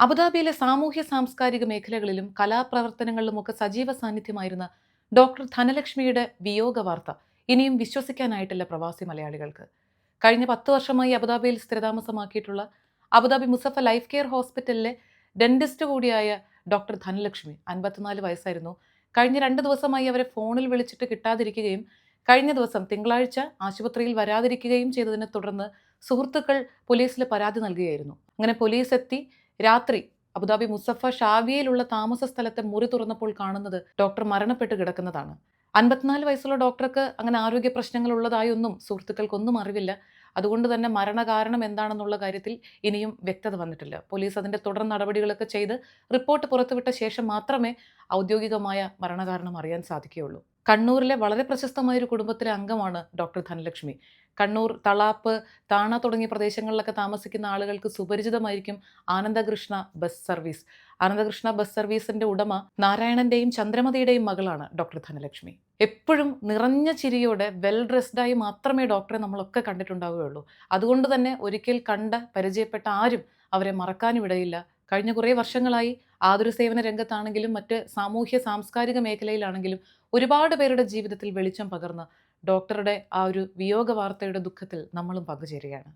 അബുദാബിയിലെ സാമൂഹ്യ സാംസ്കാരിക മേഖലകളിലും കലാപ്രവർത്തനങ്ങളിലുമൊക്കെ സജീവ സാന്നിധ്യമായിരുന്ന ഡോക്ടർ ധനലക്ഷ്മിയുടെ വിയോഗ വാർത്ത ഇനിയും വിശ്വസിക്കാനായിട്ടില്ല പ്രവാസി മലയാളികൾക്ക്. കഴിഞ്ഞ പത്ത് വർഷമായി അബുദാബിയിൽ സ്ഥിരതാമസമാക്കിയിട്ടുള്ള Abu Dhabi Musaffah life care ഹോസ്പിറ്റലിലെ ഡെന്റിസ്റ്റ് കൂടിയായ ഡോക്ടർ ധനലക്ഷ്മി അൻപത്തിനാല് വയസ്സായിരുന്നു. കഴിഞ്ഞ രണ്ട് ദിവസമായി അവരെ ഫോണിൽ വിളിച്ചിട്ട് കിട്ടാതിരിക്കുകയും കഴിഞ്ഞ ദിവസം തിങ്കളാഴ്ച ആശുപത്രിയിൽ വരാതിരിക്കുകയും ചെയ്തതിനെ തുടർന്ന് സുഹൃത്തുക്കൾ പോലീസിൽ പരാതി നൽകുകയായിരുന്നു. അങ്ങനെ പോലീസ് എത്തി രാത്രി അബുദാബി മുസഫ ഷാവിയയിലുള്ള താമസ സ്ഥലത്തെ മുറി തുറന്നപ്പോൾ കാണുന്നത് ഡോക്ടർ മരണപ്പെട്ട് കിടക്കുന്നതാണ്. അൻപത്തിനാല് വയസ്സുള്ള ഡോക്ടർക്ക് അങ്ങനെ ആരോഗ്യ പ്രശ്നങ്ങൾ ഉള്ളതായൊന്നും സുഹൃത്തുക്കൾക്കൊന്നും അറിവില്ല. അതുകൊണ്ട് തന്നെ മരണകാരണം എന്താണെന്നുള്ള കാര്യത്തിൽ ഇനിയും വ്യക്തത വന്നിട്ടില്ല. പോലീസ് അതിന്റെ തുടർ നടപടികളൊക്കെ ചെയ്ത് റിപ്പോർട്ട് പുറത്തുവിട്ട ശേഷം മാത്രമേ ഔദ്യോഗികമായ മരണകാരണം അറിയാൻ സാധിക്കുകയുള്ളൂ. കണ്ണൂരിലെ വളരെ പ്രശസ്തമായ ഒരു കുടുംബത്തിലെ അംഗമാണ് ഡോക്ടർ ധനലക്ഷ്മി. കണ്ണൂർ തളാപ്പ് താണ തുടങ്ങിയ പ്രദേശങ്ങളിലൊക്കെ താമസിക്കുന്ന ആളുകൾക്ക് സുപരിചിതമായിരിക്കും Anandakrishna bus service. Anandakrishna bus സർവീസിന്റെ ഉടമ നാരായണന്റെയും ചന്ദ്രമതിയുടെയും മകളാണ് ഡോക്ടർ ധനലക്ഷ്മി. എപ്പോഴും നിറഞ്ഞ ചിരിയോടെ വെൽ ഡ്രസ്ഡായി മാത്രമേ ഡോക്ടറെ നമ്മളൊക്കെ കണ്ടിട്ടുണ്ടാവുകയുള്ളൂ. അതുകൊണ്ട് തന്നെ ഒരിക്കൽ കണ്ട പരിചയപ്പെട്ട ആരും അവരെ മറക്കാനും ഇടയില്ല കഴിഞ്ഞ കുറേ വർഷങ്ങളായി ആതുര സേവന രംഗത്താണെങ്കിലും മറ്റ് സാമൂഹ്യ സാംസ്കാരിക മേഖലയിലാണെങ്കിലും ഒരുപാട് പേരുടെ ജീവിതത്തിൽ വെളിച്ചം പകർന്ന് ഡോക്ടറുടെ ആ ഒരു വിയോഗ വാർത്തയുടെ ദുഃഖത്തിൽ നമ്മളും പങ്കുചേരുകയാണ്.